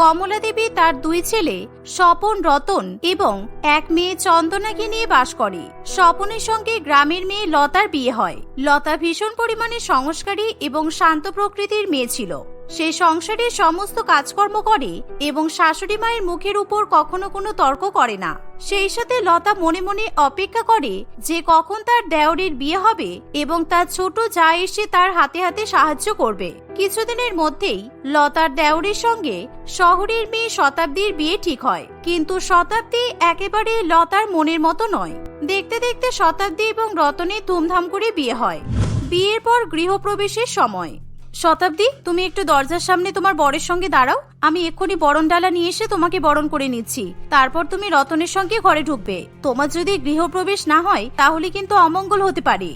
কমলা দেবী তার দুই ছেলে, স্বপন রতন এবং এক মেয়ে চন্দনাকে নিয়ে বাস করে। স্বপনের সঙ্গে গ্রামের মেয়ে লতার বিয়ে হয়। লতা ভীষণ পরিমাণে সংস্কারী এবং শান্ত প্রকৃতির মেয়ে ছিল। সে সংসারের সমস্ত কাজকর্ম করে এবং শাশুড়ি মায়ের মুখের উপর কখনো কোনো তর্ক করে না। সেই সাথে লতা মনে মনে অপেক্ষা করে যে কখন তার দেওরের বিয়ে হবে এবং তার ছোট যা এসে তার হাতে হাতে সাহায্য করবে। কিছুদিনের মধ্যেই লতার দেওরের সঙ্গে শহরের মেয়ে শতাব্দীর বিয়ে ঠিক হয়। কিন্তু শতাব্দী একেবারে লতার মনের মতো নয়। দেখতে দেখতে শতাব্দী এবং রতনের ধুমধাম করে বিয়ে হয়। বিয়ের পর গৃহপ্রবেশের সময় শতাব্দী, তুমি একটু দরজার সামনে তোমার বরের সঙ্গে দাঁড়াও। আমি এক্ষুনি বরণ ডালা নিয়ে এসে তোমাকে বরণ করে নিচ্ছি। তারপর তুমি রতনের সঙ্গে ঘরে ঢুকবে। তোমার যদি গৃহপ্রবেশ না হয়, তাহলে কিন্তু অমঙ্গল হতে পারে।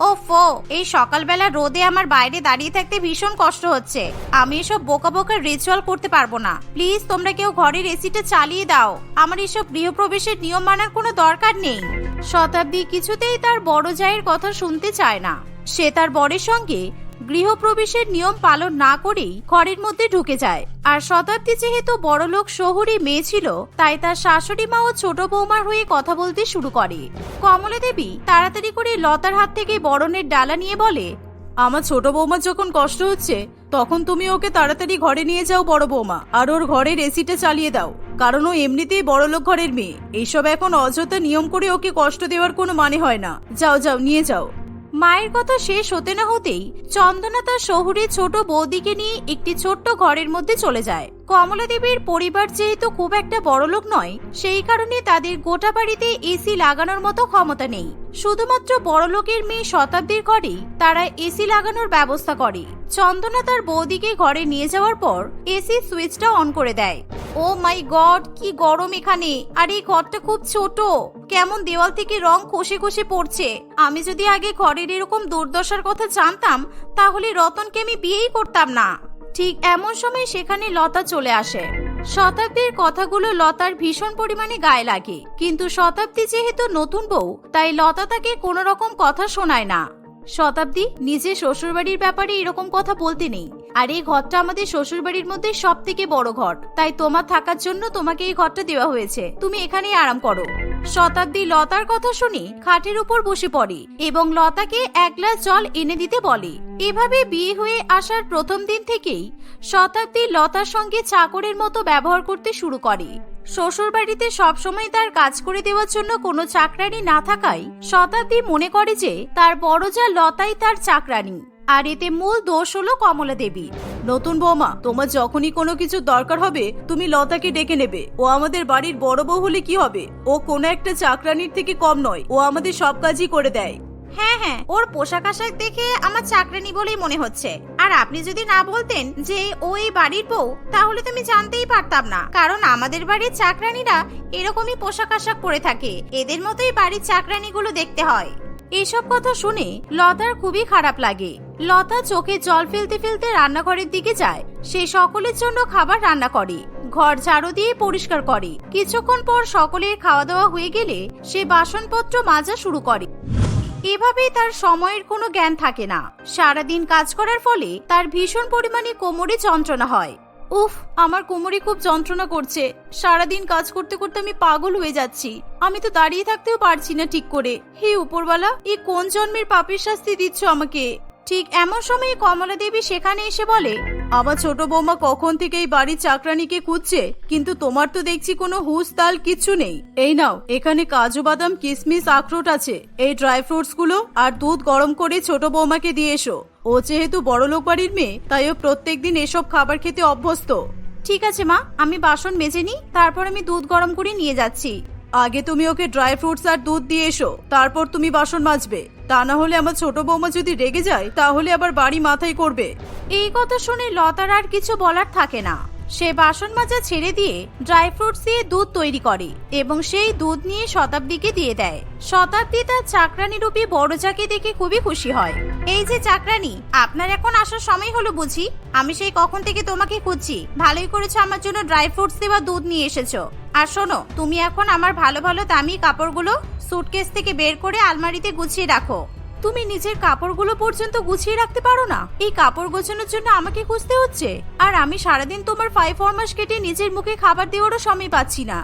ও ফো এই সকালবেলা রোদে আমার বাইরে দাঁড়িয়ে থাকতে ভীষণ কষ্ট হচ্ছে। আমি এসব বোকা বোকা রিচুয়াল করতে পারব না। প্লিজ, তোমরা কেউ ঘরের এসিটা চালিয়ে দাও। আমার এসব গৃহপ্রবেশের নিয়ম মানার কোনো দরকার নেই। শতাব্দী কিছুতেই তার বড় জায়ের কথা শুনতে চায় না। সে তার বরের সঙ্গে গৃহপ্রবেশের নিয়ম পালন না করেই ঘরের মধ্যে ঢুকে যায়। আর শতাব্দী যেহেতু বড়লোক শহুরে মেয়ে ছিল, তাই তার শাশুড়ি মা ও ছোট বৌমার হয়ে কথা বলতে শুরু করে। কমলা দেবী তাড়াতাড়ি করে লতার হাত থেকে বরণের ডালা নিয়ে বলে, আমার ছোট বৌমার যখন কষ্ট হচ্ছে, তখন তুমি ওকে তাড়াতাড়ি ঘরে নিয়ে যাও বড় বৌমা, আর ওর ঘরের এসিটা চালিয়ে দাও, কারণ ও এমনিতেই বড়লোক ঘরের মেয়ে। এইসব এখন অযথা নিয়ম করে ওকে কষ্ট দেওয়ার কোনো মানে হয় না। যাও যাও, নিয়ে যাও। মায়ের কথা শেষ হতে না হতেই চন্দনা তার শহুরে ছোট বৌদিকে নিয়ে একটি ছোট্ট ঘরের মধ্যে চলে যায়। কমলা দেবীর পরিবার যেহেতু খুব একটা বড়লোক নয়, সেই কারণে তাদের গোটা বাড়িতে এসি লাগানোর মতো ক্ষমতা নেই। শুধুমাত্র বড়লোকের মেয়ে শতাব্দীর ঘরেই তারা এসি লাগানোর ব্যবস্থা করে। চন্দনা তার বৌদিকে ঘরে নিয়ে যাওয়ার পর এসি সুইচটা অন করে দেয়। ও মাই গড, কি গরম এখানে। আর এই ঘরটা খুব ছোট। কেমন দেওয়াল থেকে রং খসে খসে পড়ছে। আমি যদি আগে ঘরের এরকম দুর্দশার কথা জানতাম, তাহলে রতনকে আমি বিয়েই করতাম না। ঠিক এমন সময় সেখানে লতা চলে আসে। শতাব্দীর কথাগুলো লতার ভীষণ পরিমাণে গায়ে লাগে। কিন্তু শতাব্দী যেহেতু নতুন বউ, তাই লতা তাকে কোনো রকম কথা শোনায় না। শতাব্দী নিজে শ্বশুরবাড়ির ব্যাপারে এরকম কথা বলতে নেই। আর এই ঘরটা আমাদের শ্বশুরবাড়ির মধ্যে সব থেকে বড় ঘর। তাই তোমার থাকার জন্য তোমাকে এই ঘরটা দেওয়া হয়েছে। তুমি এখানেই আরাম করো। শতাব্দী লতার কথা শুনে খাটের উপর বসে পড়ে এবং লতাকে এক গ্লাস জল এনে দিতে বলে। এভাবে বিয়ে হয়ে আসার প্রথম দিন থেকেই শতাব্দী লতার সঙ্গে চাকরের মতো ব্যবহার করতে শুরু করে। শ্বশুর বাড়িতে সবসময় তার কাজ করে দেওয়ার জন্য কোনো চাকরানি না থাকায় শতাব্দী মনে করে যে তার বড় যা লতাই তার চাকরানি আর এতে মূল দোষ হলো কমলা দেবী। নতুন বৌমা, তোমার যখনই কোনো কিছু দরকার হবে, তুমি লতাকে ডেকে নেবে। ও আমাদের বাড়ির বড় বউ হলে কি হবে? ও কোনো একটা চাকরানির থেকে কম নয়। ও আমাদের সব কাজই করে দেয়। হ্যাঁ হ্যাঁ ওর পোশাক আশাক দেখে আমার চাকরানি বলেই মনে হচ্ছে। আর আপনি যদি না বলতেন যে ও এই বাড়ির বউ, তাহলে তুমি জানতেই পারতাম না। কারণ আমাদের বাড়ির চাকরানিরা এরকমই পোশাক আশাক পরে থাকে। এদের মতোই বাড়ির চাকরানিগুলো দেখতে হয়। এসব কথা শুনে লতার খুবই খারাপ লাগে। লতা চোখে জল ফেলতে ফেলতে রান্নাঘরের দিকে যায়। সে সকলের জন্য খাবার রান্না করে। ঘর ঝাড়ু দিয়ে পরিষ্কার করে। কিছুক্ষণ পর সকলের খাওয়া দাওয়া হয়ে গেলে সে বাসনপত্র মাজা শুরু করে। এভাবেই তার সময়ের কোনো জ্ঞান থাকে না। সারাদিন কাজ করার ফলে তার ভীষণ পরিমাণে কোমরে যন্ত্রণা হয়। উফ, আমার কোমরে খুব যন্ত্রণা করছে। সারাদিন কাজ করতে করতে আমি পাগল হয়ে যাচ্ছি। আমি তো দাঁড়িয়ে থাকতেও পারছি না ঠিক করে। হে উপরওয়ালা এই কোন জন্মের পাপের শাস্তি দিচ্ছ আমাকে? ঠিক এমন সময় কমলা দেবী সেখানে এসে বলে, আমার ছোট বৌমা কখন থেকে এই বাড়ির চাকরানিকে খুঁজছে? কিন্তু তোমার তো দেখছি কোনো হুস তাল কিচ্ছু নেই। এই নাও, এখানে কাজু বাদাম কিশমিশ আখরোট আছে। এই ড্রাই ফ্রুটসগুলো আর দুধ গরম করে ছোট বৌমাকে দিয়ে এসো। ও যেহেতু বড়লোক বাড়ির মেয়ে, তাই ও প্রত্যেকদিন এসব খাবার খেতে অভ্যস্ত। ঠিক আছে মা, আমি বাসন মেজে নিই, তারপর আমি দুধ গরম করে নিয়ে যাচ্ছি। আগে তুমি ওকে ড্রাই ফ্রুটস আর দুধ দিয়ে এসো, তারপর তুমি বাসন মাজবে। তা না হলে আমার ছোট বৌমা যদি রেগে যায়, তাহলে আবার বাড়ি মাথায় করবে। এই কথা শুনে লতার আর কিছু বলার থাকে না। সে বাসন মাজা ছেড়ে দিয়ে ড্রাই ফ্রুটস দিয়ে দুধ তৈরি করে এবং সেই দুধ নিয়ে শতাব্দীকে দিয়ে দেয়। শতাব্দী তার চাকরানি রূপী বড়জাকে দেখে খুবই খুশি হয়। এই যে চাকরানি, আপনার এখন আসার সময় হলো বুঝি। আমি সেই কখন থেকে তোমাকে খুঁজছি। ভালোই করেছ আমার জন্য ড্রাই ফ্রুটস দেওয়া দুধ নিয়ে এসেছ। আর শোনো, তুমি এখন আমার ভালো ভালো দামি কাপড়গুলো সুটকেস থেকে বের করে আলমারিতে গুছিয়ে রাখো। তুমি নিজের কাপড়গুলো পর্যন্ত গুছিয়ে রাখতে পারো না। এই কাপড় গোছানোর জন্য আমাকে খুঁজতে হচ্ছে। আর আমি সারাদিন তোমার ফাইভ ফরমাস কেটে নিজের মুখে খাবার দেওয়ারও সময় পাচ্ছি না।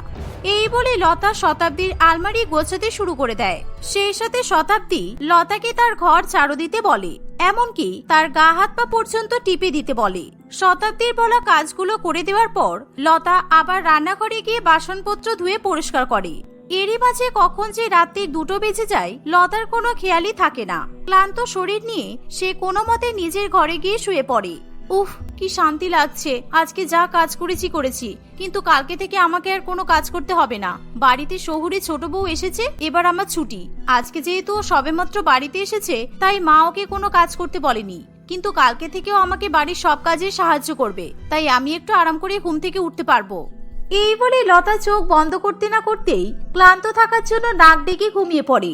এই বলে লতা শতাব্দীর আলমারি গোছাতে শুরু করে দেয়। সেই সাথে শতাব্দী লতাকে তার ঘর ঝাড়ু দিতে বলে। এমনকি তার গা হাত পা পর্যন্ত টিপে দিতে বলে। শতাব্দীর বলা কাজগুলো করে দেওয়ার পর লতা আবার রান্নাঘরে গিয়ে বাসনপত্র ধুয়ে পরিষ্কার করে। এরই মাঝে কখন যে রাত্রি দুটো বেজে যায়, লতার কোনো খেয়ালই থাকে না। ক্লান্ত শরীর নিয়ে সে কোনো মতে নিজের ঘরে গিয়ে শুয়ে পড়ে। উফ, কি শান্তি লাগছে, আজকে যা কাজ করেছি করেছি, কিন্তু কালকে থেকে আমাকে আর কোনো কাজ করতে হবে না। বাড়িতে শহুরে ছোট বউ এসেছে, এবার আমার ছুটি। আজকে যেহেতু সবেমাত্র বাড়িতে এসেছে, তাই মা ওকে কোনো কাজ করতে বলেনি। কিন্তু কালকে থেকেও আমাকে বাড়ির সব কাজে সাহায্য করবে, তাই আমি একটু আরাম করে ঘুম থেকে উঠতে পারব। এই বলে লতা চোখ বন্ধ করতে না করতেই ক্লান্ত থাকার জন্য নাক ডেকে ঘুমিয়ে পড়ে।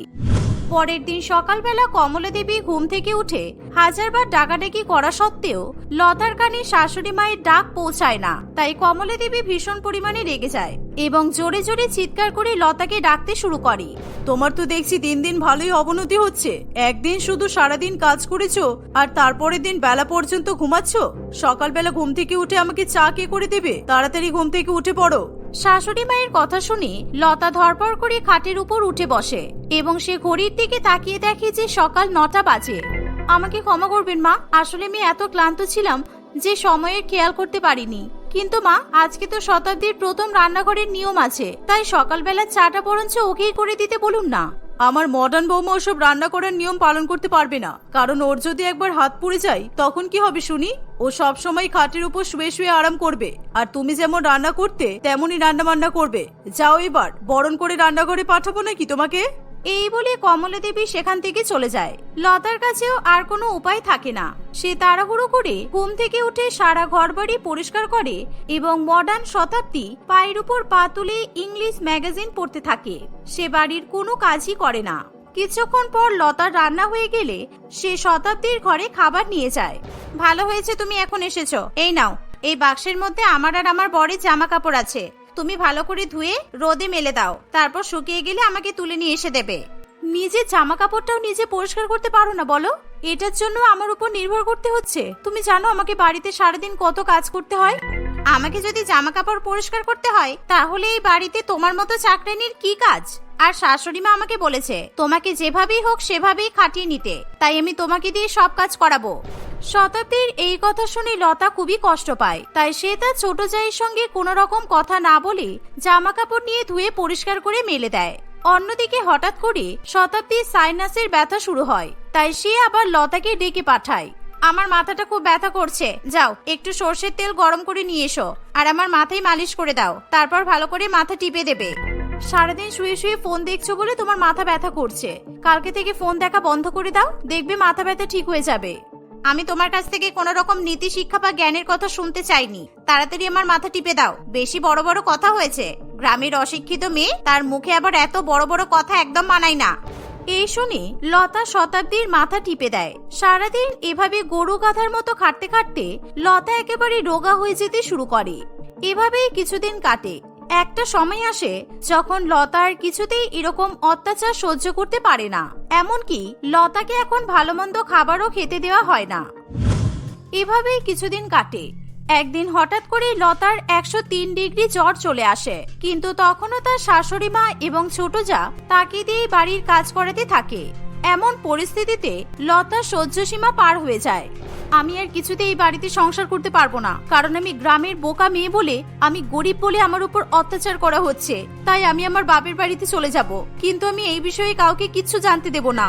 পরের দিন সকালবেলা কমলা দেবী ঘুম থেকে উঠে হাজারবার ডাকাডাকি করা সত্ত্বেও লতার কানে শাশুড়ি মায়ের ডাক পৌঁছায় না। তাই কমলা দেবী ভীষণ পরিমাণে রেগে যায় এবং জোরে জোরে চিৎকার করে লতাকে ডাকতে শুরু করে। তোমার তো দেখছি দিন দিন ভালোই অবনতি হচ্ছে। একদিন শুধু সারাদিন কাজ করেছ আর তারপরের দিন বেলা পর্যন্ত ঘুমাচ্ছ? সকালবেলা ঘুম থেকে উঠে আমাকে চা কে করে দেবে? তাড়াতাড়ি ঘুম থেকে উঠে পড়ো। শাশুড়ি মায়ের কথা শুনে লতা ধরপর করে খাটের উপর উঠে বসে এবং সে ঘড়ির দিকে তাকিয়ে দেখে যে সকাল নটা বাজে। আমাকে ক্ষমা করবেন মা, আসলে আমি এত ক্লান্ত ছিলাম যে সময়ের খেয়াল করতে পারিনি। কিন্তু মা, আজকে তো শতাব্দীর প্রথম রান্নাঘরের নিয়ম আছে, তাই সকালবেলা চাটা বরঞ্চ ওকেই করে দিতে বলুন না। আমার মডার্ন বৌমা ওসব রান্না করার নিয়ম পালন করতে পারবে না। কারণ ওর যদি একবার হাত পুড়ে যায়, তখন কি হবে শুনি? ও সব সময় খাটের উপর শুয়ে শুয়ে আরাম করবে। আর তুমি যেমন রান্না করতে, তেমনই রান্না বান্না করবে। যাও এবার, বরণ করে রান্নাঘরে পাঠাবো নাকি তোমাকে? এই বলে কমলা দেবী সেখান থেকে চলে যায়। লতার কাছেও আর কোনো উপায় থাকে না। সে তাড়াহুড়ো করে ঘুম থেকে উঠে সারা ঘরবাড়ি পরিষ্কার করে এবং মডার্ন শতাব্দী পায়ের উপর পা তুলে ইংলিশ ম্যাগাজিন পড়তে থাকে। সে বাড়ির কোনো কাজই করে না। কিছুক্ষণ পর লতার রান্না হয়ে গেলে সে শতাব্দীর ঘরে খাবার নিয়ে যায়। ভালো হয়েছে, তুমি এখন এসেছ। এই নাও। এই বাক্সের মধ্যে আমার আর আমার বরের জামা কাপড় আছে। তুমি ভালো করে ধুয়ে রোদে মেলে দাও। তারপর শুকিয়ে গেলে আমাকে তুলে নিয়ে এসে দেবে। নিজের জামা কাপড়টাও নিজে পরিষ্কার করতে পারো না, বলো? এটার জন্য আমার উপর নির্ভর করতে হচ্ছে। তুমি জানো আমাকে বাড়িতে সারাদিন কত কাজ করতে হয়? আমাকে যদি জামা কাপড় পরিষ্কার করতে হয়, তাহলে এই বাড়িতে তোমার মতো চাকরানির কি কাজ? আর শাশুড়ি মা আমাকে বলেছে, তোমাকে যেভাবেই হোক সেভাবেই খাটিয়ে নিতে। তাই আমি তোমাকে দিয়ে সব কাজ করাবো। শতাব্দীর এই কথা শুনে লতা খুবই কষ্ট পায়। তাই সে তার ছোট জায়ের সঙ্গে কোনো রকম কথা না বলে জামা কাপড় নিয়ে ধুয়ে পরিষ্কার করে মেলে দেয়। অন্যদিকে হঠাৎ করে শতাব্দীর সাইনাসের ব্যথা শুরু হয়, তাই সে আবার লতাকে ডেকে পাঠায়। আমার মাথাটা খুব ব্যথা করছে। যাও, একটু সর্ষের তেল গরম করে নিয়ে এসো, আর আমার মাথায় মালিশ করে দাও। তারপর ভালো করে মাথা টিপে দেবে। সারাদিন শুয়ে শুয়ে ফোন দেখছ বলে তোমার মাথা ব্যথা করছে। কালকে থেকে ফোন দেখা বন্ধ করে দাও, দেখবে মাথা ব্যথা ঠিক হয়ে যাবে। আমি তোমার কাছ থেকে কোনো রকম নীতি, শিক্ষা বা জ্ঞানের কথা শুনতে চাইনি। তাড়াতাড়ি আমার মাথা টিপে দাও। বেশি বড় বড় কথা হয়েছে। গ্রামের অশিক্ষিত মেয়ে তার মুখে আবার এত বড় বড় কথা একদম মানায় না। এই শুনে লতা শতাব্দীর মাথা টিপে দেয়। সারাদিন এভাবে গরু গাধার মতো খাটতে খাটতে লতা একেবারে রোগা হয়ে যেতে শুরু করে। এভাবেই কিছুদিন কাটে। একটা সময় আসে যখন লতার কিছুতেই এরকম অত্যাচার সহ্য করতে পারে না। এমনকি লতাকে এখন ভালো মন্দ খাবারও খেতে দেওয়া হয় না। এভাবেই কিছুদিন কাটে। একদিন হঠাৎ করে লতার একশো তিন ডিগ্রি জ্বর চলে আসে। কিন্তু তখনও তার শাশুড়ি মা এবং ছোট যা তাকে দিয়ে বাড়ির কাজ করাতে থাকে। এমন পরিস্থিতিতে লতার সহ্য সীমা পার হয়ে যায়। আমি আর কিছুতে এই বাড়িতে সংসার করতে পারব না, কারণ আমি গ্রামের বোকা মেয়ে বলে আমি গরিব বলে আমার উপর অত্যাচার করা হচ্ছে। তাই আমি আমার বাপের বাড়িতে চলে যাব। কিন্তু আমি এই বিষয়ে কাউকে কিচ্ছু জানতে দেব না।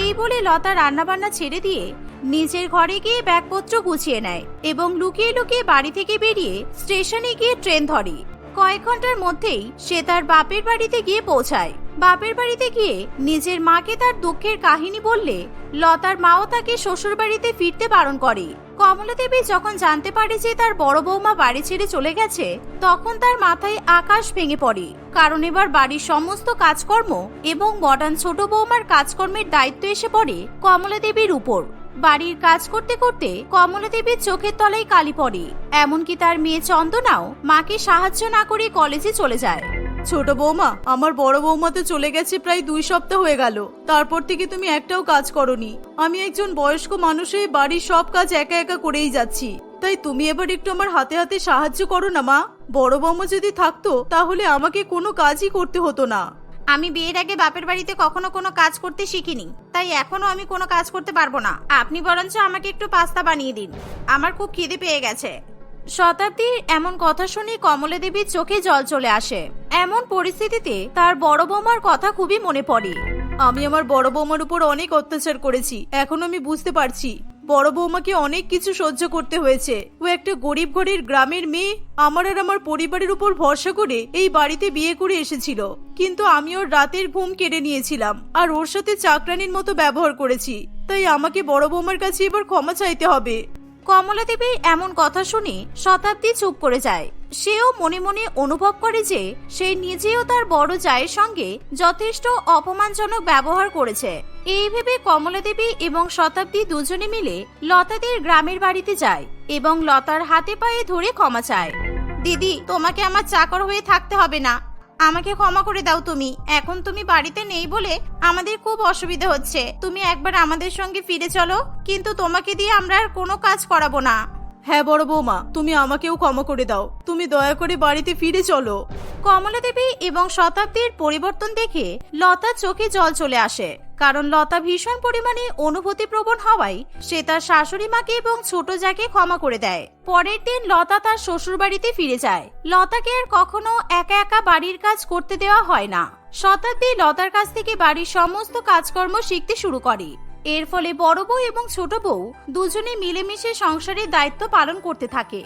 এই বলে লতা রান্নাবান্না ছেড়ে দিয়ে নিজের ঘরে গিয়ে ব্যাগপত্র গুছিয়ে নেয় এবং লুকিয়ে লুকিয়ে বাড়ি থেকে বেরিয়ে স্টেশনে গিয়ে ট্রেন ধরে। কয়েক ঘণ্টার মধ্যেই সে তার বাপের বাড়িতে গিয়ে পৌঁছায়। বাপের বাড়িতে গিয়ে নিজের মাকে তার দুঃখের কাহিনী বললে লতার মাও তাকে শ্বশুর বাড়িতে ফিরতে বারণ করে। কমলা দেবী যখন জানতে পারে যে তার বড় বৌমা বাড়ি ছেড়ে চলে গেছে, তখন তার মাথায় আকাশ ভেঙে পড়ে। কারণ এবার বাড়ির সমস্ত কাজকর্ম এবং মডার্ন ছোট বৌমার কাজকর্মের দায়িত্ব এসে পড়ে কমলা দেবীর উপর। বাড়ির কাজ করতে করতে কমলা দেবীর চোখের তলায় কালি পড়ে। এমনকি তার মেয়ে চন্দনাও মাকে সাহায্য না করে কলেজে চলে যায়। ছোট বৌমা, আমার বড় বৌমা তো চলে গেছে প্রায় দুই সপ্তাহ হয়ে গেল। তারপর থেকে তুমি একটাও কাজ করনি। আমি একজন বয়স্ক মানুষ হয়ে বাড়ির সব কাজ একা একা করেই যাচ্ছি। তাই তুমি এবার একটু আমার হাতে হাতে সাহায্য করো না, মা। বড় বৌমা যদি থাকতো, তাহলে আমাকে কোনো কাজই করতে হতো না। আমি বিয়ের আগে বাপের বাড়িতে কখনো কোনো কাজ করতে শিখিনি, তাই এখনও আমি কোনো কাজ করতে পারব না। আপনি বরঞ্চ আমাকে একটু পাস্তা বানিয়ে দিন। আমার খুব খিদে পেয়ে গেছে। শতাব্দীর এমন কথা শুনে কমলা দেবীর চোখে জল চলে আসে। এমন পরিস্থিতিতে তার বড় বৌমার কথা খুবই মনে পড়ে। আমি আমার বড় বৌমার উপর অনেক অত্যাচার করেছি, এখন আমি বুঝতে পারছি। বড় বৌমাকে অনেক কিছু সহ্য করতে হয়েছে। ও একটা গরিব ঘরের গ্রামের মেয়ে। আমার আর আমার পরিবারের উপর ভরসা করে এই বাড়িতে বিয়ে করে এসেছিল। কিন্তু আমি ওর রাতের ঘুম কেড়ে নিয়েছিলাম আর ওর সাথে চাকরানির মতো ব্যবহার করেছি। তাই আমাকে বড় বৌমার কাছে এবার ক্ষমা চাইতে হবে। কমলা দেবীর এমন কথা শুনে শতাব্দী চুপ করে যায়। সেও মনে মনে অনুভব করে যে সে নিজেও তার বড় জায়ের সঙ্গে যথেষ্ট অপমানজনক ব্যবহার করেছে। এই ভেবে কমলা দেবী এবং শতাব্দী দুজনে মিলে লতাদের গ্রামের বাড়িতে যায় এবং লতার হাতে পায়ে ধরে ক্ষমা চায়। দিদি, তোমাকে আমার চাকর হয়ে থাকতে হবে না। আমাকে ক্ষমা করে দাও তুমি। এখন তুমি বাড়িতে নেই বলে আমাদের খুব অসুবিধা হচ্ছে। তুমি একবার আমাদের সঙ্গে ফিরে চলো। কিন্তু তোমাকে দিয়ে আমরা আর কোনো কাজ করাবো না। হ্যাঁ বড় বৌমা, তুমি আমাকেও ক্ষমা করে দাও। তুমি দয়া করে বাড়িতে ফিরে চলো। কমলা দেবী এবং শতাব্দীর পরিবর্তন দেখে লতা চোখে জল চলে আসে। কারণ লতা ভীষণ পরিমাণে অনুভূতি প্রবণ হওয়ায় সে তার শাশুড়ি মাকে এবং ছোট যাকে ক্ষমা করে দেয়। পরের দিন লতা তার শ্বশুর বাড়িতে ফিরে যায়। লতাকে আর কখনো একা একা বাড়ির কাজ করতে দেওয়া হয় না। শতাব্দী লতার কাছ থেকে বাড়ির সমস্ত কাজকর্ম শিখতে শুরু করে। এর ফলে বড় বউ এবং ছোট বউ দুজনে মিলেমিশে সংসারের দায়িত্ব পালন করতে থাকে।